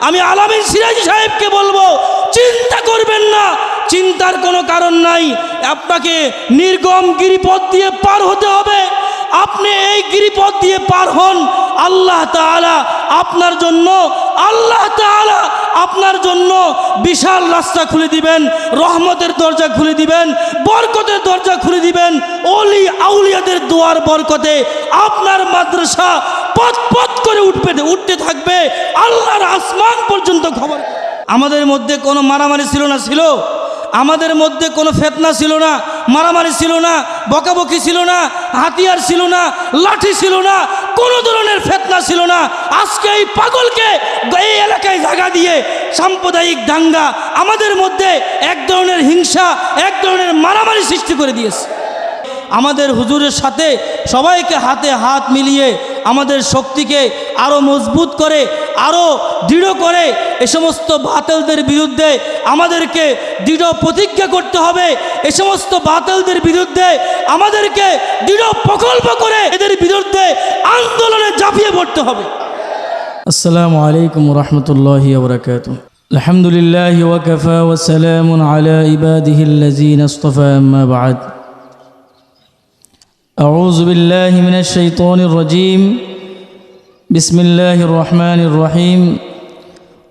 আমি আলামিন সিরাজি সাহেবকে বলব, চিন্তা করবেন না, চিন্তার কোনো কারণ নাই। আপনাকে নির্গম গিরিপথ দিয়ে পার হতে হবে। আপনি এই গিরিপথ দিয়ে পার হন, আল্লাহ তাআলা আপনার জন্য, আল্লাহ তাআলা আপনার জন্য বিশাল রাস্তা খুলে দিবেন, রহমতের দরজা খুলে দিবেন, বরকতের দরজা খুলে দিবেন। অলি আউলিয়াদের দোয়ার বরকতে আপনার মাদ্রাসা পথ করে উঠবে উঠতে থাকবে আল্লাহর আসমান পর্যন্ত খবর আমাদের মধ্যে কোনো মারামারি ছিল না, ছিল। আমাদের মধ্যে কোনো ফেতনা ছিল না, মারামারি ছিল না, বকাবকি ছিল না, হাতিয়ার ছিল না, লাঠি ছিল না, কোনো ধরনের ফেতনা ছিল না। আজকে এই পাগলকে এই এলাকায় জায়গা দিয়ে সাম্প্রদায়িক দাঙ্গা আমাদের মধ্যে এক ধরনের হিংসা, এক ধরনের মারামারি সৃষ্টি করে দিয়েছে। আমাদের হুজুরের সাথে সবাইকে হাতে হাত মিলিয়ে আমাদের শক্তিকে আরও মজবুত করে আরও দৃঢ় করে এ সমস্ত বাতিলদের বিরুদ্ধে আমাদেরকে দৃঢ় প্রতিজ্ঞা করতে হবে এ সমস্ত বাতিলদের বিরুদ্ধে আমাদেরকে দৃঢ় প্রকল্প করে এদের বিরুদ্ধে আন্দোলনে ঝাঁপিয়ে পড়তে হবে السلام عليكم ورحمة الله وبركاته الحمد لله وكفى وسلام على عباده الذين اصطفى أما بعد أعوذ بالله من الشيطان الرجيم بسم الله الرحمن الرحيم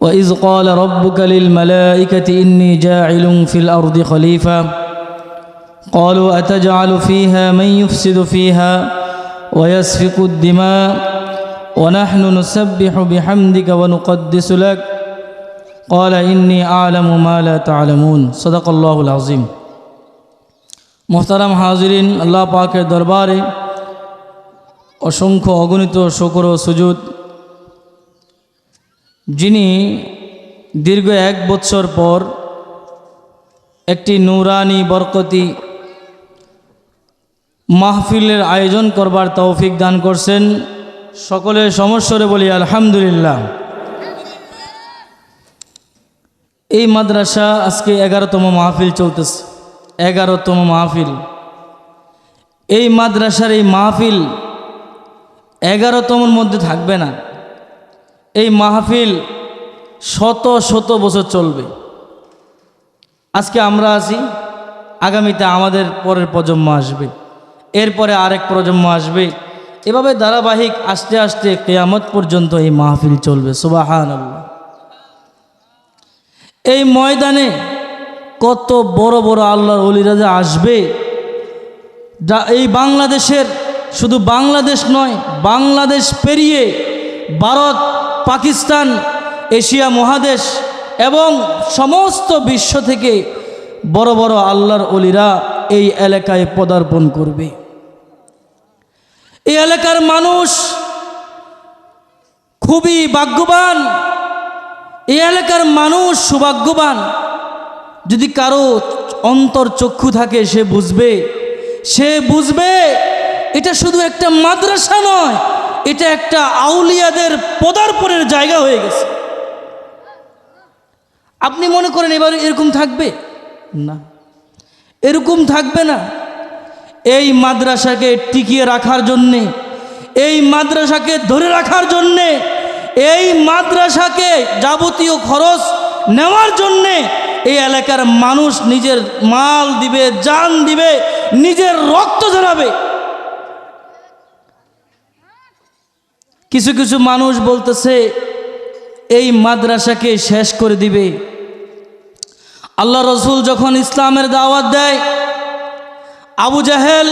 وإذ قال ربك للملائكة إني جاعل في الأرض خليفة قالوا أتجعل فيها من يفسد فيها ويسفك الدماء ونحن نسبح بحمدك ونقدس لك قال إني أعلم ما لا تعلمون صدق الله العظيم محترم حاضرين الله پاک دربارِ অসংখ্য অগণিত শকর সুজুদ যিনি দীর্ঘ এক বৎসর পর একটি নুরানি বরকতি মাহফিলের আয়োজন করবার তৌফিক দান করছেন। সকলের সমস্যরে বলি, আলহামদুলিল্লাহ। এই মাদ্রাসা আজকে এগারোতম মাহফিল চলতেছে, এগারোতম মাহফিল। এই মাদ্রাসার এই মাহফিল এগারোতমের মধ্যে থাকবে না। এই মাহফিল শত শত বছর চলবে। আজকে আমরা আছি, আগামীতে আমাদের পরের প্রজন্ম আসবে। এরপরে আরেক প্রজন্ম আসবে। এভাবে ধারাবাহিক আস্তে আস্তে কেয়ামত পর্যন্ত এই মাহফিল চলবে। সুবাহান আল্লাহ এই ময়দানে কত বড় বড় আল্লাহর অলিরাজা আসবে এই বাংলাদেশের শুধু বাংলাদেশ নয়, বাংলাদেশ পেরিয়ে ভারত, পাকিস্তান, এশিয়া মহাদেশ এবং সমস্ত বিশ্ব থেকে বড় বড় আল্লাহর অলিরা এই এলাকায় পদার্পণ করবে। এই এলাকার মানুষ খুবই ভাগ্যবান। এই এলাকার মানুষ সৌভাগ্যবান। যদি কারও অন্তর চক্ষু থাকে, সে বুঝবে সে বুঝবে এটা শুধু একটা মাদ্রাসা নয়, এটা একটা আউলিয়াদের পদার্পণের জায়গা হয়ে গেছে। আপনি মনে করেন এবার এরকম থাকবে? না। এরকম থাকবে না। এই মাদ্রাসাকে টিকিয়ে রাখার জন্যে, এই মাদ্রাসাকে ধরে রাখার জন্যে, এই মাদ্রাসাকে যাবতীয় খরচ নেওয়ার জন্যে এই এলাকার মানুষ নিজের মাল দিবে, জান দিবে, নিজের রক্ত ঝরাবে। কিছু কিছু মানুষ বলতেছে, এই মাদ্রাসাকে শেষ করে দিবে। আল্লাহ রসুল যখন ইসলামের দাওয়াত দেয়, আবু জাহেল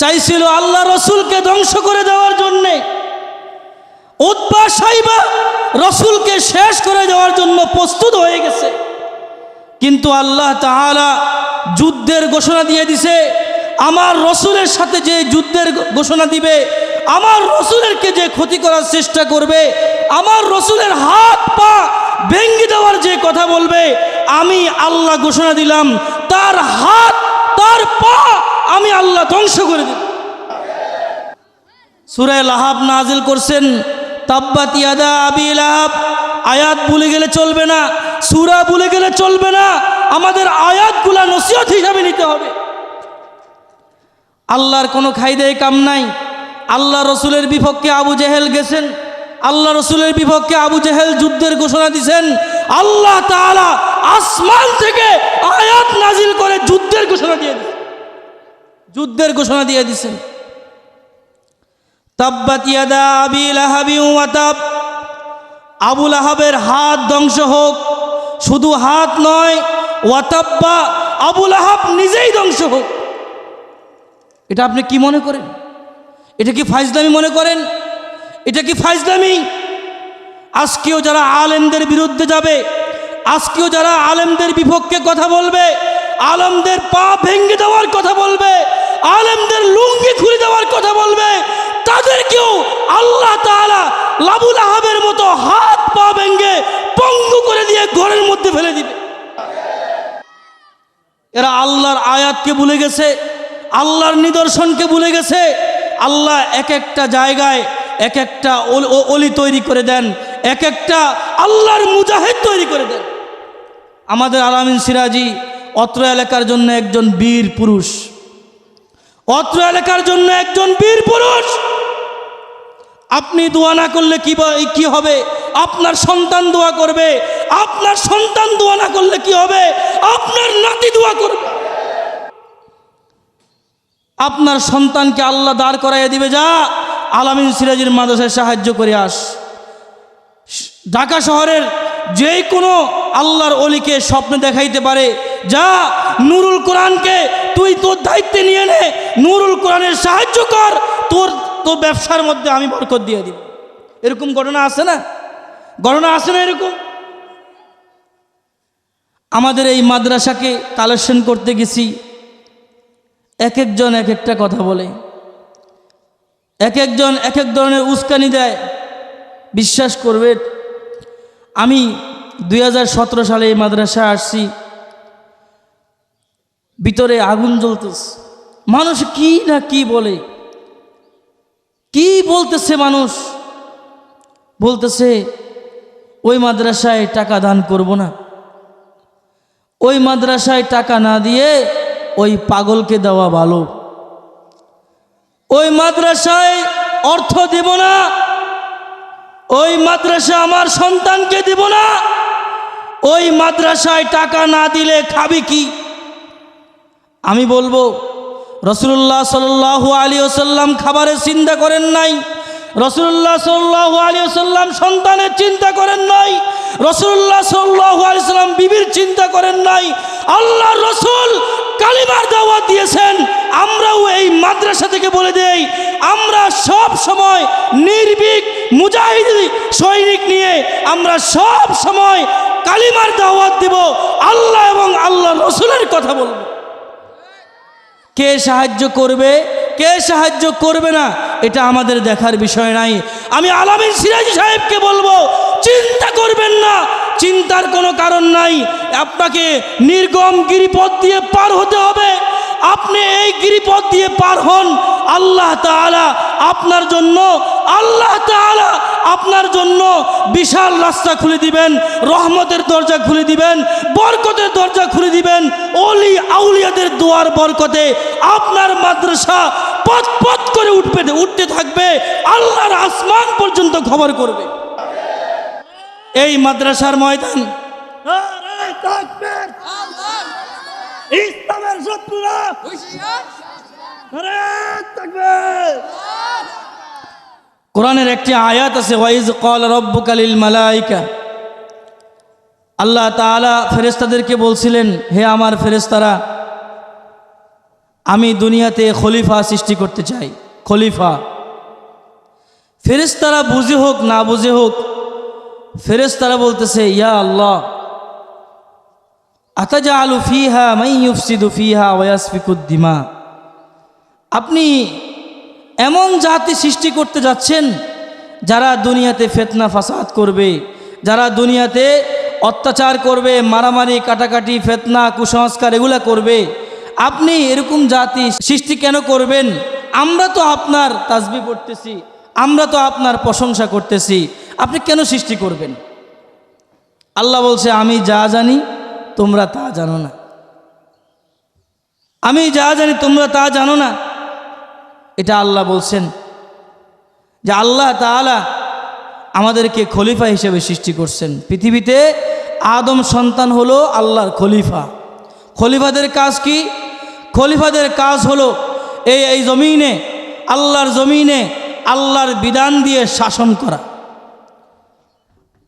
চাইছিল আল্লাহ রসুলকে ধ্বংস করে দেওয়ার জন্যে। উৎপা সাইবা রসুলকে শেষ করে দেওয়ার জন্য প্রস্তুত হয়ে গেছে। কিন্তু আল্লাহ তাহারা যুদ্ধের ঘোষণা দিয়ে দিছে আমার রসুলের সাথে যে যুদ্ধের ঘোষণা দিবে, আমার রসুলেরকে যে ক্ষতি করার চেষ্টা করবে, আমার রসুলের হাত পা ভেঙ্গি দেওয়ার যে কথা বলবে, আমি আল্লাহ ঘোষণা দিলাম, তার হাত, তার পা আমি আল্লাহ ধ্বংস করে দিব। সুরায় লাহাব নাজিল করছেন, তাব্বাত ইয়াদা আবি লাহাব, আয়াত ভুলে গেলে চলবে না, সুরা ভুলে গেলে চলবে না, আমাদের আয়াতগুলা নসিহত হিসাবে নিতে হবে। আল্লাহর কোনো খাইদে কাম নাই। আল্লাহ রসুলের বিপক্ষে আবু জেহেল গেছেন। আল্লাহ রসুলের বিপক্ষে আবু জেহেল যুদ্ধের ঘোষণা দিছেন। আল্লাহ তাআলা আসমান থেকে আয়াত নাজিল করে যুদ্ধের ঘোষণা দিয়ে দিছেন যুদ্ধের ঘোষণা দিয়ে দিছেন। তাব্বাত ইয়াদা আবি লাহাবি ওয়াতাব আবুল আহাবের হাত ধ্বংস হোক, শুধু হাত নয় ওয়াতাব্বা আবুল আহাব নিজেই ধ্বংস হোক। এটা আপনি কি মনে করেন? এটা কি ফাইজলামি মনে করেন? এটা কি ফাইজলামি? আজকেও যারা আলেমদের বিরুদ্ধে যাবে, আজকেও যারা আলেমদের বিপক্ষে কথা বলবে, আলেমদের পা ভেঙে দেওয়ার কথা বলবে, আলেমদের লুঙ্গি খুলে দেওয়ার কথা বলবে, তাদেরকেও আল্লাহ তাআলা লাবুল আহাবের মতো হাত পা ভেঙে পঙ্গু করে দিয়ে ঘরের মধ্যে ফেলে দিবে। এরা আল্লাহর আয়াতকে ভুলে গেছে। আল্লাহর নিদর্শনকে ভুলে গেছে। আল্লাহ এক একটা জায়গায় এক একটা অল- তৈরি করে দেন, এক একটা আল্লাহর মুজাহিদ তৈরি করে দেন। আমাদের আলামিন সিরাজি অত্র এলাকার জন্য একজন বীর পুরুষ। অত্র এলাকার জন্য একজন বীর পুরুষ। আপনি দোয়া না করলে কি কি হবে? আপনার সন্তান দোয়া করবে। আপনার সন্তান দোয়া না করলে কি হবে? আপনার নাতি দোয়া করবে। আপনার সন্তানকে আল্লাহ দাঁড় করাইয়া দিবে, যা আলামিন সিরাজির মাদ্রাসায় সাহায্য করে আস। ঢাকা শহরের যে কোনো আল্লাহর অলিকে স্বপ্নে দেখাইতে পারে, যা নুরুল কোরআনকে তুই তোর দায়িত্বে নিয়ে নে, নুরুল কোরআনের সাহায্য কর, তোর তোর ব্যবসার মধ্যে আমি বরকত দিয়ে দিব। এরকম ঘটনা আছে না? ঘটনা আছে না এরকম? আমাদের এই মাদ্রাসাকে কালেকশন করতে গেছি। এক একজন এক একটা কথা বলে। এক একজন এক এক ধরনের উস্কানি দেয়। বিশ্বাস করবে, আমি দু হাজার সতেরো সালে এই মাদ্রাসায় আসছি। ভিতরে আগুন জ্বলতেছে। মানুষ কি না কি বলে? কি বলতেছে মানুষ? বলতেছে, ওই মাদ্রাসায় টাকা দান করব না। ওই মাদ্রাসায় টাকা না দিয়ে ওই পাগলকে দেওয়া ভালো। ওই মাদ্রাসায় অর্থ দেব না। ওই মাদ্রাসা আমার সন্তানকে দিব না। ওই মাদ্রাসায় টাকা না দিলে খাবি কি? আমি বলব, রসুল্লাহ সাল্লাহ আলী ওসাল্লাম খাবারের চিন্তা করেন নাই। রসুল্লাহ সাল্লাহ আলী ওসাল্লাম সন্তানের চিন্তা করেন নাই। রসুল্লাহ সাল্লাহ আলী সাল্লাম বিবির চিন্তা করেন নাই। আল্লাহ রসুল কালিমার দাওয়াত দিয়েছেন, আমরাও এই মাদ্রাসা থেকে বলে দেই, আমরা সব সময় নির্ভীক, মুজাহিদ, সৈনিক নিয়ে আমরা সব সময় কালিমার দাওয়াত দিব, আল্লাহ এবং আল্লাহ রসুলের কথা বলব। কে সাহায্য করবে, কে সাহায্য করবে না, এটা আমাদের দেখার বিষয় নাই। আমি আলামিন সিরাজি সাহেবকে বলব, চিন্তা করবেন না চিন্তার কোনো কারণ নাই। আপনাকে নির্গম গিরিপথ দিয়ে পার হতে হবে। আপনি এই গিরিপথ দিয়ে পার হন। আল্লাহ তাআলা আপনার জন্য, আল্লাহ তাআলা আপনার জন্য বিশাল রাস্তা খুলে দিবেন, রহমতের দরজা খুলে দিবেন, বরকতের দরজা খুলে দিবেন। অলি আউলিয়াদের দোয়ার বরকতে আপনার মাদ্রাসা পথ পথ করে উঠবে, উঠতে থাকবে। আল্লাহর আসমান পর্যন্ত খবর করবে। এই মাদ্রাসার ময়দান। ইসলামের শত্রুরা। কোরআনের একটি আয়াত আছে ওয়াইজ কল রব্বুকালিল মালাইকা। আল্লাহ তাআলা ফেরেস্তাদেরকে বলছিলেন হে আমার ফেরেশতারা আমি দুনিয়াতে খলিফা সৃষ্টি করতে চাই খলিফা। ফেরেশতারা বুঝে হোক না বুঝে হোক ফেরেশতারা বলতেছে, ইয়া আল্লাহ আতাজা আলু ফিহা মাই ইউফসিদু ফিহা ওয়াসফিকুদ্দিমা আপনি এমন জাতি সৃষ্টি করতে যাচ্ছেন যারা দুনিয়াতে ফেতনা ফাসাদ করবে, যারা দুনিয়াতে অত্যাচার করবে, মারামারি, কাটাকাটি, ফেতনা, কুসংস্কার এগুলা করবে। আপনি এরকম জাতি সৃষ্টি কেন করবেন? আমরা তো আপনার তাজবি পড়তেছি, আমরা তো আপনার প্রশংসা করতেছি। আপনি কেন সৃষ্টি করবেন? আল্লাহ বলছে, আমি যা জানি, তোমরা তা জানো না। আমি যা জানি, তোমরা তা জানো না? এটা আল্লাহ বলছেন যে আল্লাহ তাআলা আমাদেরকে খলিফা হিসেবে সৃষ্টি করছেন। পৃথিবীতে আদম সন্তান হলো আল্লাহর খলিফা। খলিফাদের কাজ কি? খলিফাদের কাজ হলো এই এই জমিনে, আল্লাহর জমিনে আল্লাহর বিধান দিয়ে শাসন করা।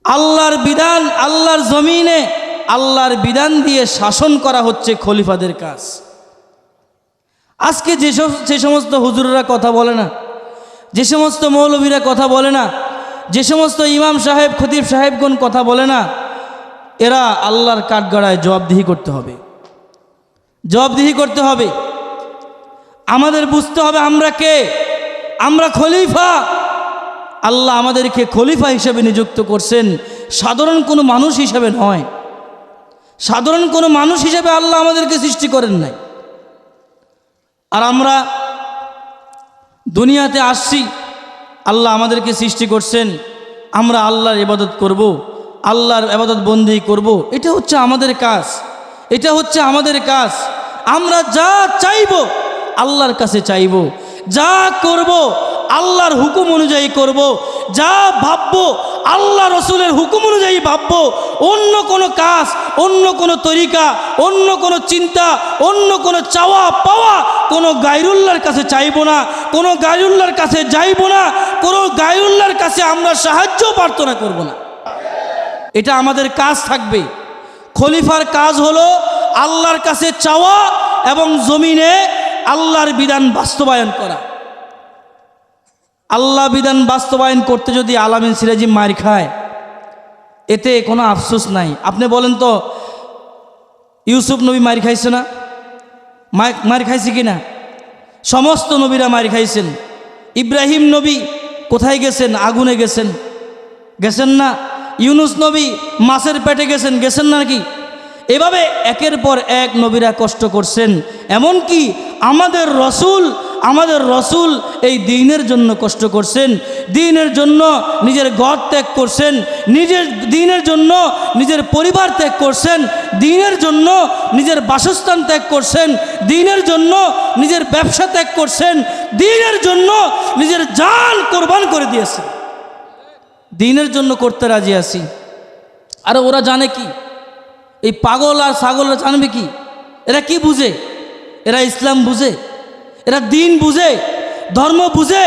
আল্লাহর বিধান, আল্লাহর জমিনে, আল্লাহর বিধান দিয়ে শাসন করা হচ্ছে খলিফাদের কাজ। আজকে যেসব, যে সমস্ত হুজুররা কথা বলে না, যে সমস্ত মৌলবীরা কথা বলে না, যে সমস্ত ইমাম সাহেব, খতিব সাহেবগণ কথা বলে না, এরা আল্লাহর কাঠগড়ায় জবাবদিহি করতে হবে। জবাবদিহি করতে হবে। আমাদের বুঝতে হবে আমরা কে? আমরা খলিফা। আল্লাহ আমাদেরকে খলিফা হিসেবে নিযুক্ত করছেন। সাধারণ কোনো মানুষ হিসেবে নয়। সাধারণ কোনো মানুষ হিসেবে আল্লাহ আমাদেরকে সৃষ্টি করেন নাই। আর আমরা দুনিয়াতে আসছি, আল্লাহ আমাদেরকে সৃষ্টি করছেন। আমরা আল্লাহর ইবাদত করব, আল্লাহর আবাদত বন্দি করব। এটা হচ্ছে আমাদের কাজ। এটা হচ্ছে আমাদের কাজ। আমরা যা চাইব, আল্লাহর কাছে চাইব। যা করব আল্লাহর হুকুম অনুযায়ী করব, যা ভাববো, আল্লাহ রসুলের হুকুম অনুযায়ী ভাববো, অন্য কোনো কাজ, অন্য কোনো তরিকা, অন্য কোনো চিন্তা, অন্য কোনো চাওয়া পাওয়া কোনো গায়রুল্লাহর কাছে চাইব না, কোনো গায়রুল্লাহর কাছে যাইব না, কোনো গায়রুল্লাহর কাছে আমরা সাহায্য প্রার্থনা করব না। এটা আমাদের কাজ থাকবে। খলিফার কাজ হলো আল্লাহর কাছে চাওয়া এবং জমিনে আল্লাহর বিধান বাস্তবায়ন করা। আল্লাহ বিধান বাস্তবায়ন করতে যদি আলামিন সিরাজি মার খায়, এতে কোনো আফসোস নাই। আপনি বলেন তো, ইউসুফ নবী মার খাইছে না? মার খাইছে কি না? সমস্ত নবীরা মার খাইছেন। ইব্রাহিম নবী কোথায় গেছেন? আগুনে গেছেন। গেছেন না? ইউনুস নবী মাছের পেটে গেছেন। গেছেন না কি এভাবে একের পর এক নবীরা কষ্ট করছেন। এমনকি আমাদের রসুল আমাদের রসুল এই দিনের জন্য কষ্ট করছেন। দিনের জন্য নিজের ঘর ত্যাগ করছেন, নিজের দিনের জন্য নিজের পরিবার ত্যাগ করছেন, দিনের জন্য নিজের বাসস্থান ত্যাগ করছেন, দিনের জন্য নিজের ব্যবসা ত্যাগ করছেন, দিনের জন্য নিজের জান কোরবান করে দিয়েছে দিনের জন্য করতে রাজি আছি। আর ওরা জানে কি? এই পাগল আর ছাগলরা জানবে কি? এরা কি বুঝে? এরা ইসলাম বুঝে? এরা দিন বুঝে? ধর্ম বুঝে?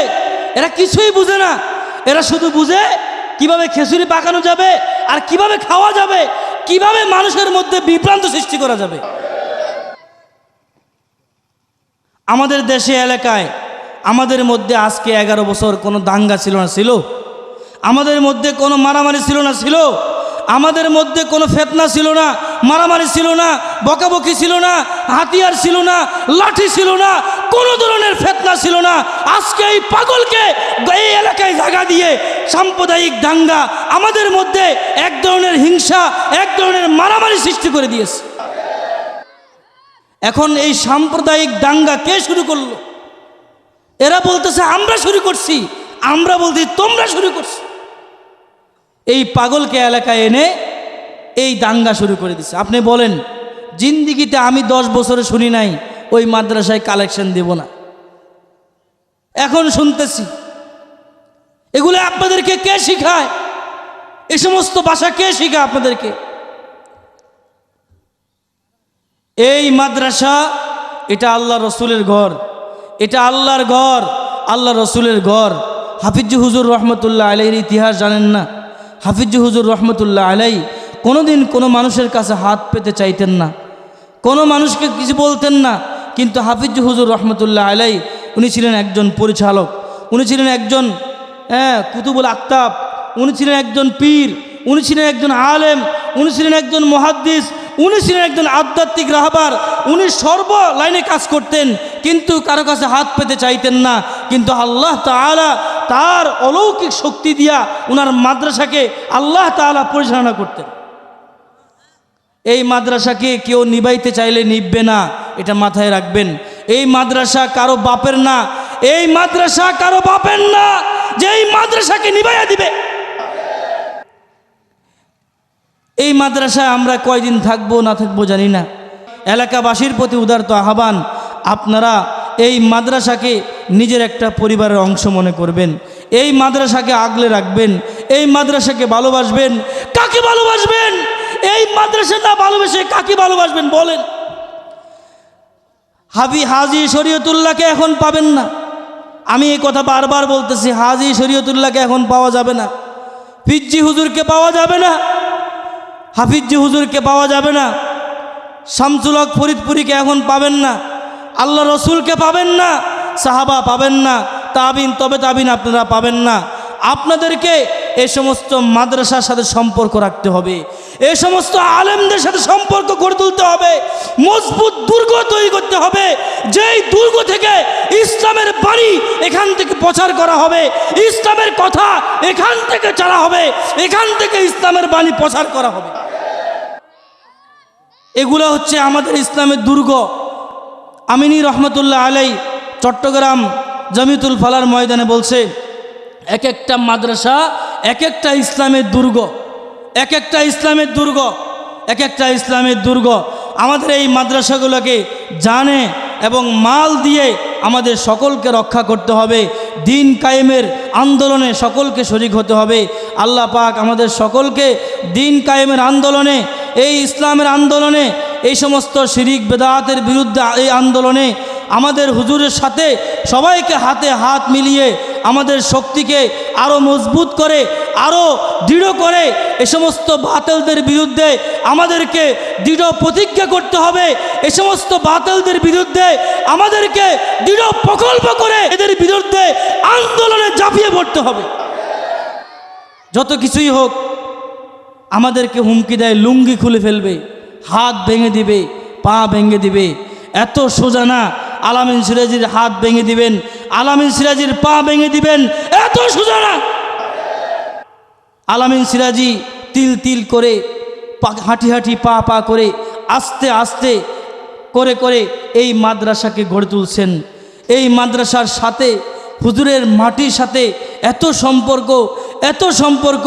এরা কিছুই বুঝে না। এরা শুধু বুঝে কীভাবে খেসুরি পাকানো যাবে আর কীভাবে খাওয়া যাবে, কীভাবে মানুষের মধ্যে বিভ্রান্ত সৃষ্টি করা যাবে। আমাদের দেশে এলাকায়, আমাদের মধ্যে আজকে এগারো বছর কোনো দাঙ্গা ছিল না, ছিল? আমাদের মধ্যে কোনো মারামারি ছিল না, ছিল? আমাদের মধ্যে কোনো ফেতনা ছিল না, মারামারি ছিল না, বকাবকি ছিল না, হাতিয়ার ছিল না, লাঠি ছিল না, কোনো ধরনের ফেতনা ছিল না। আজকে এই পাগলকে এই এলাকায় জায়গা দিয়ে সাম্প্রদায়িক দাঙ্গা আমাদের মধ্যে এক ধরনের হিংসা, এক ধরনের মারামারি সৃষ্টি করে দিয়েছে। এখন এই সাম্প্রদায়িক দাঙ্গা কে শুরু করল? এরা বলতেছে, আমরা শুরু করছি, আমরা বলছি, তোমরা শুরু করছ। এই পাগলকে এলাকায় এনে এই দাঙ্গা শুরু করে দিছে। আপনি বলেন, জিন্দিগিতে আমি দশ বছরে শুনি নাই, ওই মাদ্রাসায় কালেকশন দেব না। এখন শুনতেছি, এগুলো আপনাদেরকে কে শিখায়? এ সমস্ত ভাষা কে শিখায় আপনাদেরকে? এই মাদ্রাসা, এটা আল্লাহ রসুলের ঘর। এটা আল্লাহর ঘর, আল্লাহ রসুলের ঘর। হাফিজু হুজুর রহমতুল্লাহ আলাইয়ের ইতিহাস জানেন না? হাফিজু হুজুর রহমতুল্লাহ আলাই, কোনোদিন কোনো মানুষের কাছে হাত পেতে চাইতেন না। কোনো মানুষকে কিছু বলতেন না, কিন্তু হাফিজু হুজুর রহমতুল্লাহ আলাই, উনি ছিলেন একজন পরিচালক, উনি ছিলেন একজন হ্যাঁ কুতুবুল আক্তাব উনি ছিলেন একজন পীর, উনি ছিলেন একজন আলেম, উনি ছিলেন একজন মহাদ্দিস, উনি ছিলেন একজন আধ্যাত্মিক রাহবার, উনি সর্ব লাইনে কাজ করতেন, কিন্তু কারও কাছে হাত পেতে চাইতেন না। কিন্তু আল্লাহ তাআলা তার অলৌকিক শক্তি দিয়া উনার মাদ্রাসাকে আল্লাহ তাআলা পরিচালনা করতেন। এই মাদ্রাসাকে কেউ নিবাইতে চাইলে নিববে না, এটা মাথায় রাখবেন। এই মাদ্রাসা কারও বাপের না, এই মাদ্রাসা কারও বাপের না যে এই মাদ্রাসাকে নিবাইয়া দিবে। এই মাদ্রাসায় আমরা কয়দিন থাকব না থাকব জানি না। এলাকাবাসীর প্রতি উদারত আহ্বান, আপনারা এই মাদ্রাসাকে নিজের একটা পরিবারের অংশ মনে করবেন। এই মাদ্রাসাকে আগলে রাখবেন। এই মাদ্রাসাকে ভালোবাসবেন। কাকে ভালোবাসবেন? এই মাদ্রাসা না ভালোবেসে কাকে ভালোবাসবেন বলেন। হাবি হাজি শরীয়তুল্লাহকে এখন পাবেন না। আমি এই কথা বারবার বলতেছি, হাজি শরীয়তুল্লাহকে এখন পাওয়া যাবে না। ফিজ্জি হুজুরকে পাওয়া যাবে না। হাফিজ্জি হুজুরকে পাওয়া যাবে না। শামসুলক ফরিদপুরিকে এখন পাবেন না। আল্লাহ রসুলকে পাবেন না, সাহাবা পাবেন না, তাবিন, তবে তাবিন আপনারা পাবেন না। আপনাদেরকে এ সমস্ত মাদ্রাসার সাথে সম্পর্ক রাখতে হবে। এ সমস্ত আলেমদের সাথে সম্পর্ক গড়ে তুলতে হবে। মজবুত দুর্গ তৈরি করতে হবে। যেই দুর্গ থেকে ইসলামের বাণী এখান থেকে প্রচার করা হবে, ইসলামের কথা এখান থেকে চালা হবে, এখান থেকে ইসলামের বাণী প্রচার করা হবে। এগুলো হচ্ছে আমাদের ইসলামের দুর্গ। আমিনী রহমতুল্লাহ আলাই চট্টগ্রাম জমিতুল ফালার ময়দানে বলছে, এক একটা মাদ্রাসা, এক একটা ইসলামের দুর্গ, এক একটা ইসলামের দুর্গ, এক একটা ইসলামের দুর্গ। আমাদের এই মাদ্রাসাগুলোকে জানে এবং মাল দিয়ে আমাদের সকলকে রক্ষা করতে হবে। দিন কায়েমের আন্দোলনে সকলকে শরিক হতে হবে। আল্লাহ পাক আমাদের সকলকে দিন কায়েমের আন্দোলনে, এই ইসলামের আন্দোলনে এই সমস্ত শিরিক বেদাতের বিরুদ্ধে এই আন্দোলনে আমাদের হুজুরের সাথে সবাইকে হাতে হাত মিলিয়ে আমাদের শক্তিকে আরও মজবুত করে আরও দৃঢ় করে এ সমস্ত বাতিলদের বিরুদ্ধে আমাদেরকে দৃঢ় প্রতিজ্ঞা করতে হবে। এ সমস্ত বাতিলদের বিরুদ্ধে আমাদেরকে দৃঢ় প্রকল্প করে এদের বিরুদ্ধে আন্দোলনে ঝাঁপিয়ে পড়তে হবে। যত কিছুই হোক, আমাদেরকে হুমকি দেয়, লুঙ্গি খুলে ফেলবে। হাত ভেঙে দিবে, পা ভেঙে দিবে। এত সোজা না, আলামিন সিরাজির হাত ভেঙে দিবেন, আলামিন সিরাজির পা ভেঙে দিবেন, এত সোজা না। আলামিন সিরাজি তিল তিল করে হাঁটি হাঁটি পা পা করে, আস্তে আস্তে করে করে এই মাদ্রাসাকে গড়ে তুলছেন। এই মাদ্রাসার সাথে, হুজুরের মাটির সাথে এত সম্পর্ক এত সম্পর্ক,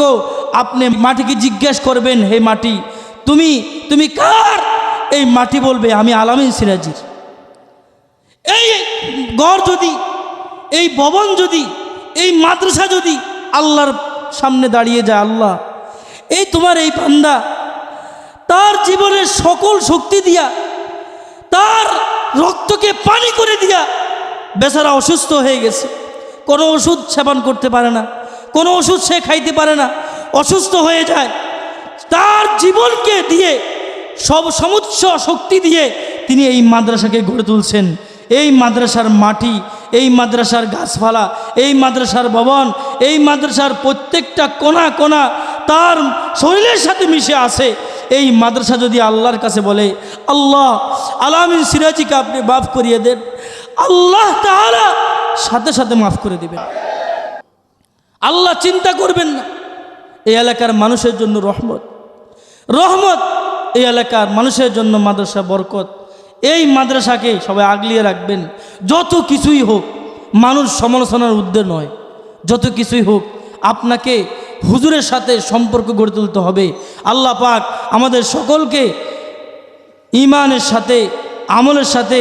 আপনি মাটিকে জিজ্ঞেস করবেন, হে মাটি তুমি তুমি কার? এই মাটি বলবে, আমি আলামিন সিরাজির। এই গড় যদি, এই ভবন যদি, এই মাদ্রাসা যদি আল্লাহর সামনে দাঁড়িয়ে যায়, আল্লাহ, এই তোমার এই পান্দা তার জীবনের সকল শক্তি দিয়া, তার রক্তকে পানি করে দিয়া বেচারা অসুস্থ হয়ে গেছে। কোনো ওষুধ সেবন করতে পারে না, কোনো ওষুধ সে খাইতে পারে না, অসুস্থ হয়ে যায়। তার জীবনকে দিয়ে, সব সমুচ্চ শক্তি দিয়ে তিনি এই মাদ্রাসাকে গড়ে তুলছেন। এই মাদ্রাসার মাটি, এই মাদ্রাসার গাছপালা, এই মাদ্রাসার ভবন, এই মাদ্রাসার প্রত্যেকটা কোনা কোনা তার শরীরের সাথে মিশে আছে। এই মাদ্রাসা যদি আল্লাহর কাছে বলে, আল্লাহ, আলামিন সিরাজিকে আপনি মাফ করিয়ে দেন। আল্লাহ তাআলা সাথে সাথে মাফ করে দেবেন। আল্লাহ চিন্তা করবেন না। এই এলাকার মানুষের জন্য রহমত। রহমত এই এলাকার মানুষের জন্য মাদ্রাসা বরকত। এই মাদ্রাসাকে সবাই আগলিয়ে রাখবেন। যত কিছুই হোক, মানুষ সমালোচনার উদ্দেশ্য নয়। যত কিছুই হোক, আপনাকে হুজুরের সাথে সম্পর্ক গড়ে তুলতে হবে। আল্লাহ পাক আমাদের সকলকে ইমানের সাথে, আমলের সাথে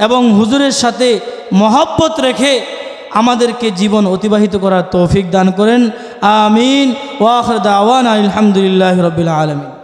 এবং হুজুরের সাথে মহব্বত রেখে আমাদেরকে জীবন অতিবাহিত করার তৌফিক দান করেন। আমিন। ওয়াখর দাওয়ান আলহামদুলিল্লাহ রবিল আলমিন।